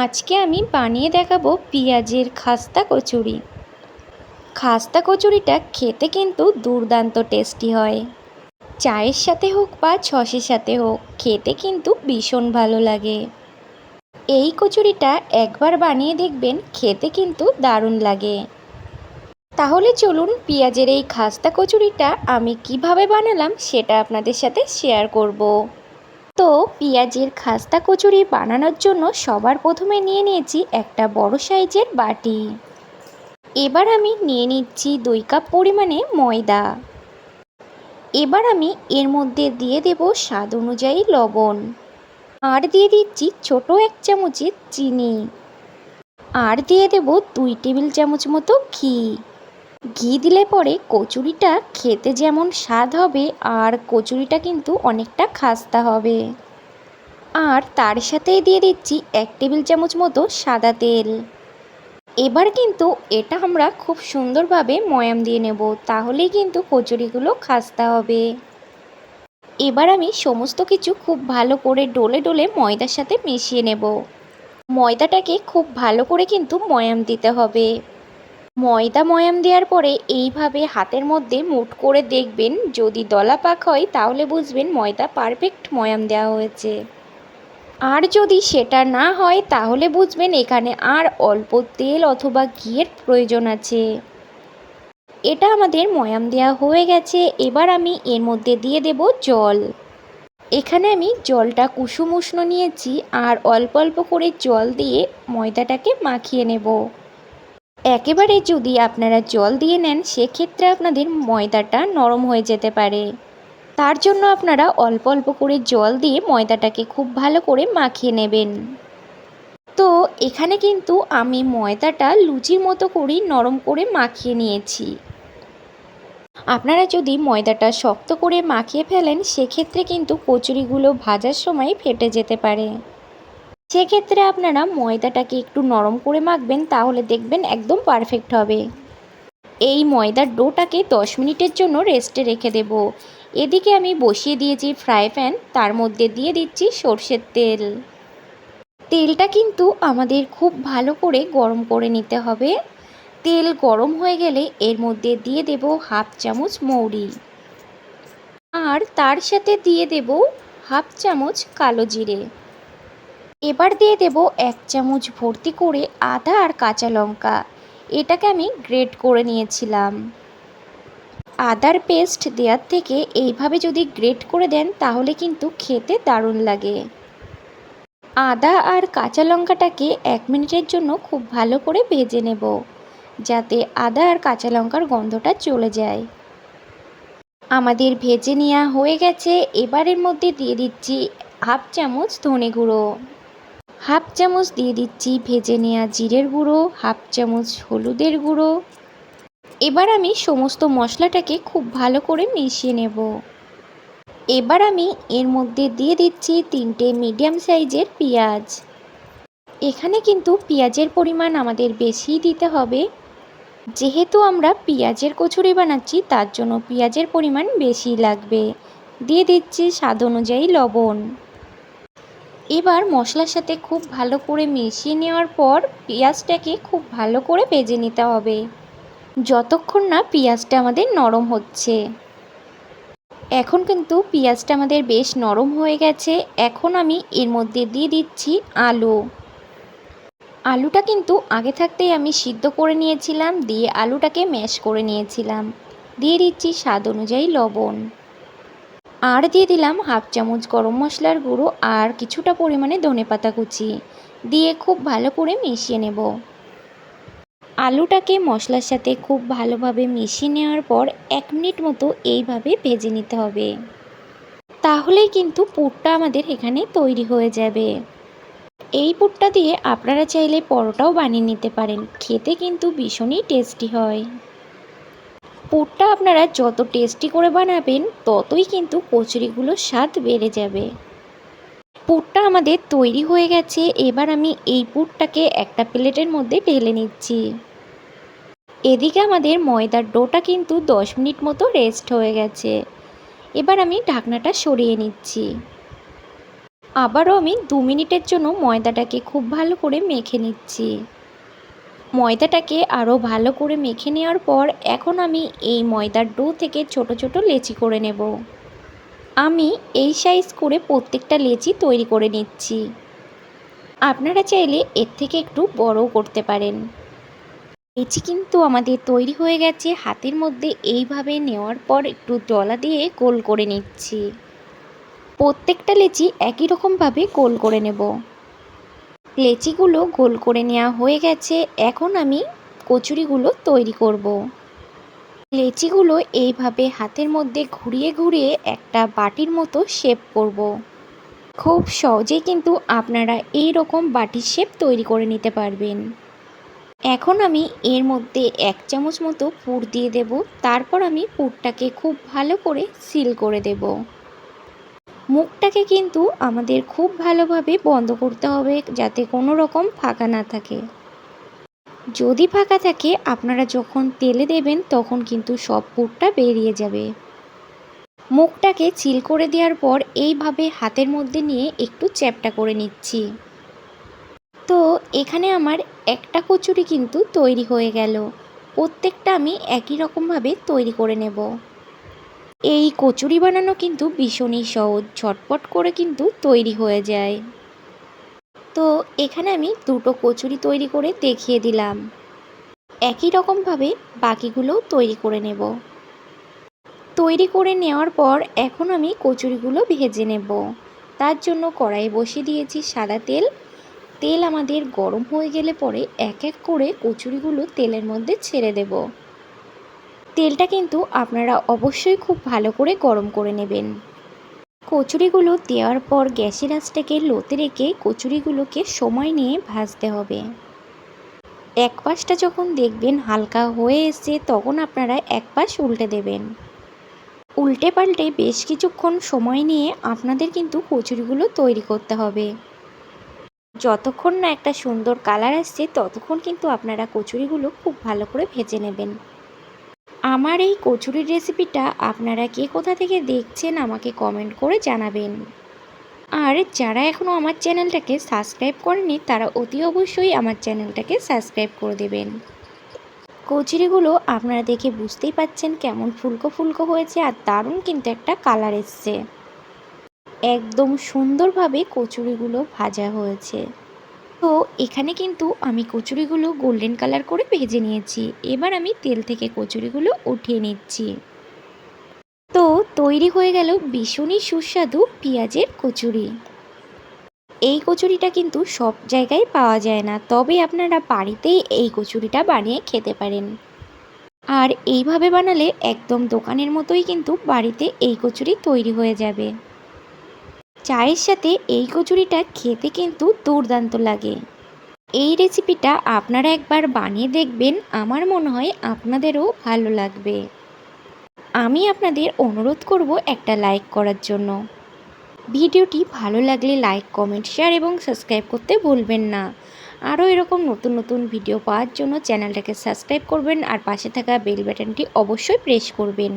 আজকে আমি বানিয়ে দেখাবো পেঁয়াজের খাস্তা কচুরি। খাস্তা কচুরিটা খেতে কিন্তু দুর্দান্ত টেস্টি হয়। চায়ের সাথে হোক বা ছসের সাথে হোক, খেতে কিন্তু ভীষণ ভালো লাগে। এই কচুরিটা একবার বানিয়ে দেখবেন খেতে কিন্তু দারুণ লাগে। তাহলে চলুন পেঁয়াজের এই খাস্তা কচুরিটা আমি কীভাবে বানালাম সেটা আপনাদের সাথে শেয়ার করব। তো পেঁয়াজের খাস্তা কচুরি বানানোর জন্য সবার প্রথমে নিয়ে নিয়েছি একটা বড় সাইজের বাটি। এবার আমি নিয়ে নিচ্ছি দুই কাপ পরিমাণে ময়দা। এবার আমি এর মধ্যে দিয়ে দেব স্বাদ অনুযায়ী লবণ। আর দিয়ে দিচ্ছি ছোট এক চামচের চিনি। আর দিয়ে দেব দুই টেবিল চামচ মতো ঘি। ঘি দিলে পরে কচুরিটা খেতে যেমন স্বাদ হবে, আর কচুরিটা কিন্তু অনেকটা খাস্তা হবে। আর তার সাথেই দিয়ে দিচ্ছি এক টেবিল চামচ মতো সাদা তেল। এবার কিন্তু এটা আমরা খুব সুন্দরভাবে ময়াম দিয়ে নেব, তাহলেই কিন্তু কচুরিগুলো খাস্তা হবে। এবার আমি সমস্ত কিছু খুব ভালো করে ডলে ডলে ময়দার সাথে মিশিয়ে নেব। ময়দাটাকে খুব ভালো করে কিন্তু ময়াম দিতে হবে। ময়দা ময়াম দেওয়ার পরে এইভাবে হাতের মধ্যে মুট করে দেখবেন, যদি দলা পাক হয় তাহলে বুঝবেন ময়দা পারফেক্ট ময়াম দেওয়া হয়েছে। আর যদি সেটা না হয় তাহলে বুঝবেন এখানে আর অল্প তেল অথবা ঘিয়ের প্রয়োজন আছে। এটা আমাদের ময়াম দেওয়া হয়ে গেছে, এবার আমি এর মধ্যে দিয়ে দেব জল। এখানে আমি জলটা কুসুম উষ্ণ নিয়েছি আর অল্প অল্প করে জল দিয়ে ময়দাটাকে মাখিয়ে নেব। একেবারে যদি আপনারা জল দিয়ে নেন, সেক্ষেত্রে আপনাদের ময়দাটা নরম হয়ে যেতে পারে। তার জন্য আপনারা অল্প অল্প করে জল দিয়ে ময়দাটাকে খুব ভালো করে মাখিয়ে নেবেন। তো, এখানে কিন্তু আমি ময়দাটা লুচির মতো করেই নরম করে মাখিয়ে নিয়েছি। আপনারা যদি ময়দাটা শক্ত করে মাখিয়ে ফেলেন, সেক্ষেত্রে কিন্তু কচুরিগুলো ভাজার সময় ফেটে যেতে পারে। সেক্ষেত্রে আপনারা ময়দাটাকে একটু নরম করে মাখবেন, তাহলে দেখবেন একদম পারফেক্ট হবে। এই ময়দার ডোটাকে দশ মিনিটের জন্য রেস্টে রেখে দেব। এদিকে আমি বসিয়ে দিয়েছি ফ্রাই প্যান তার মধ্যে দিয়ে দিচ্ছি সর্ষের তেল। তেলটা কিন্তু আমাদের খুব ভালো করে গরম করে নিতে হবে। তেল গরম হয়ে গেলে এর মধ্যে দিয়ে দেব হাফ চামচ মৌরি। আর তার সাথে দিয়ে দেব হাফ চামচ কালো জিরে। এবার দিয়ে দেব এক চামচ ভর্তি করে আদা আর কাঁচা লঙ্কা। এটাকে আমি গ্রেট করে নিয়েছিলাম। আদার পেস্ট দেওয়ার থেকে এইভাবে যদি গ্রেট করে দেন, তাহলে কিন্তু খেতে দারুণ লাগে। আদা আর কাঁচা লঙ্কাটাকে এক মিনিটের জন্য খুব ভালো করে ভেজে নেব, যাতে আদা আর কাঁচা লঙ্কার গন্ধটা চলে যায়। আমাদের ভেজে নেওয়া হয়ে গেছে। এবারের মধ্যে দিয়ে দিচ্ছি হাফ চামচ ধনে গুঁড়ো। হাফ চামচ দিয়ে দিচ্ছি ভেজে নেওয়া জিরের গুঁড়ো, হাফ চামচ হলুদের গুঁড়ো। এবার আমি সমস্ত মশলাটাকে খুব ভালো করে মিশিয়ে নেব। এবার আমি এর মধ্যে দিয়ে দিচ্ছি তিনটে মিডিয়াম সাইজের পেঁয়াজ। এখানে কিন্তু পেঁয়াজের পরিমাণ আমাদের বেশিই দিতে হবে। যেহেতু আমরা পেঁয়াজের কচুরি বানাচ্ছি, তার জন্য পেঁয়াজের পরিমাণ বেশি লাগবে। দিয়ে দিচ্ছি স্বাদ অনুযায়ী লবণ। এবার মশলার সাথে খুব ভালো করে মিশিয়ে নেওয়ার পর পেঁয়াজটাকে খুব ভালো করে ভেজে নিতে হবে। যতক্ষণ না পেঁয়াজটা আমাদের নরম হচ্ছে। এখন কিন্তু পেঁয়াজটা আমাদের বেশ নরম হয়ে গেছে। এখন আমি এর মধ্যে দিয়ে দিচ্ছি আলু। আলুটা কিন্তু আগে থাকতেই আমি সিদ্ধ করে নিয়েছিলাম, দিয়ে আলুটাকে ম্যাশ করে নিয়েছিলাম। দিয়ে দিচ্ছি স্বাদ অনুযায়ী লবণ। আর দিয়ে দিলাম হাফ চামচ গরম মশলার গুঁড়ো আর কিছুটা পরিমাণে ধনে পাতা কুচি। দিয়ে খুব ভালো করে মিশিয়ে নেব। আলুটাকে মশলার সাথে খুব ভালোভাবে মিশিয়ে নেওয়ার পর এক মিনিট মতো এইভাবে ভেজে নিতে হবে। তাহলেই কিন্তু পুরটা আমাদের এখানে তৈরি হয়ে যাবে। এই পুরটা দিয়ে আপনারা চাইলে পরোটাও বানিয়ে নিতে পারেন। খেতে কিন্তু ভীষণই টেস্টি হয়। পুরটা আপনারা যত টেস্টি করে বানাবেন, ততই কিন্তু কচুরিগুলোর স্বাদ বেড়ে যাবে। পুরটা আমাদের তৈরি হয়ে গেছে, এবার আমি এই পুরটাকে একটা প্লেটের মধ্যে ঢেলে নিচ্ছি। এদিকে আমাদের ময়দার ডোটা কিন্তু দশ মিনিট মতো রেস্ট হয়ে গেছে। এবার আমি ঢাকনাটা সরিয়ে নিচ্ছি। আবারও আমি দু মিনিটের জন্য ময়দাটাকে খুব ভালো করে মেখে নিচ্ছি। ময়দাটাকে আরও ভালো করে মেখে নেওয়ার পর এখন আমি এই ময়দার ডো থেকে ছোট ছোট লেচি করে নেব। আমি এই সাইজ করে প্রত্যেকটা লেচি তৈরি করে নিচ্ছি। আপনারা চাইলে এর থেকে একটু বড়ও করতে পারেন। লেচি কিন্তু আমাদের তৈরি হয়ে গেছে, হাতের মধ্যে এইভাবে নেওয়ার পর একটু ডলা দিয়ে গোল করে নিচ্ছি। প্রত্যেকটা লেচি একই রকমভাবে গোল করে নেব। লেচিগুলো গোল করে নেওয়া হয়ে গেছে, এখন আমি কচুরিগুলো তৈরি করব। লেচিগুলো এইভাবে হাতের মধ্যে ঘুরিয়ে ঘুরিয়ে একটা বাটির মতো শেপ করব। খুব সহজেই কিন্তু আপনারা এই রকম বাটির শেপ তৈরি করে নিতে পারবেন এখন আমি এর মধ্যে এক চামচ মতো পুর দিয়ে দেব, তারপর আমি পুরটাকে খুব ভালো করে সিল করে দেব মুখটাকে কিন্তু আমাদের খুব ভালোভাবে বন্ধ করতে হবে যাতে কোনো রকম ফাঁকা না থাকে। যদি ফাঁকা থাকে, আপনারা যখন তেলে দেবেন, তখন কিন্তু সব পুরটা বেরিয়ে যাবে। মুখটাকে চিল করে দেওয়ার পর এইভাবে হাতের মধ্যে নিয়ে একটু চ্যাপটা করে নিচ্ছি। তো এখানে আমার একটা কচুরি কিন্তু তৈরি হয়ে গেল। প্রত্যেকটা আমি একই রকমভাবে তৈরি করে নেব। এই কচুরি বানানো কিন্তু ভীষণই সহজ, ঝটপট করে কিন্তু তৈরি হয়ে যায়। তো এখানে আমি দুটো কচুরি তৈরি করে দেখিয়ে দিলাম। একই রকমভাবে বাকিগুলোও তৈরি করে নেব। তৈরি করে নেওয়ার পর এখন আমি কচুরিগুলো ভেজে নেব। তার জন্য কড়াই বসিয়ে দিয়েছি সাদা তেল। তেল আমাদের গরম হয়ে গেলে পরে এক এক করে কচুরিগুলো তেলের মধ্যে ছেড়ে দেব। তেলটা কিন্তু আপনারা অবশ্যই খুব ভালো করে গরম করে নেবেন। কচুরিগুলো দেওয়ার পর গ্যাসের আঁচটাকে লোতে রেখে কচুরিগুলোকে সময় নিয়ে ভাজতে হবে। এক পাশটা যখন দেখবেন হালকা হয়ে এসছে, তখন আপনারা এক পাশ উল্টে দেবেন। উল্টে পাল্টে বেশ কিছুক্ষণ সময় নিয়ে আপনাদের কিন্তু কচুরিগুলো তৈরি করতে হবে। যতক্ষণ না একটা সুন্দর কালার আসছে, ততক্ষণ কিন্তু আপনারা কচুরিগুলো খুব ভালো করে ভেজে নেবেন। আমার এই কচুরির রেসিপিটা আপনারা কে কোথা থেকে দেখছেন আমাকে কমেন্ট করে জানাবেন। আর যারা এখনও আমার চ্যানেলটাকে সাবস্ক্রাইব করেনি তারা অতি অবশ্যই আমার চ্যানেলটাকে সাবস্ক্রাইব করে দেবেন। কচুরিগুলো আপনারা দেখে বুঝতেই পাচ্ছেন কেমন ফুলকো ফুলকো হয়েছে আর দারুণ কিন্তু একটা কালার এসছে। একদম সুন্দরভাবে কচুরিগুলো ভাজা হয়েছে। তো এখানে কিন্তু আমি কচুরিগুলো গোল্ডেন কালার করে ভেজে নিয়েছি। এবার আমি তেল থেকে কচুরিগুলো উঠিয়ে নিচ্ছি। তো তৈরি হয়ে গেল ভীষণই সুস্বাদু পেঁয়াজের কচুরি। এই কচুরিটা কিন্তু সব জায়গায় পাওয়া যায় না, তবে আপনারা বাড়িতেই এই কচুরিটা বানিয়ে খেতে পারেন। আর এইভাবে বানালে একদম দোকানের মতোই কিন্তু বাড়িতে এই কচুরি তৈরি হয়ে যাবে। চায়ের সাথে এই কচুরিটা খেতে কিন্তু দুর্দান্ত লাগে। এই রেসিপিটা আপনারা একবার বানিয়ে দেখবেন, আমার মনে হয় আপনাদেরও ভালো লাগবে। আমি আপনাদের অনুরোধ করব একটা লাইক করার জন্য। ভিডিওটি ভালো লাগলে লাইক কমেন্ট শেয়ার এবং সাবস্ক্রাইব করতে ভুলবেন না। আরও এরকম নতুন নতুন ভিডিও পাওয়ার জন্য চ্যানেলটাকে সাবস্ক্রাইব করবেন আর পাশে থাকা বেল বাটনটি অবশ্যই প্রেস করবেন।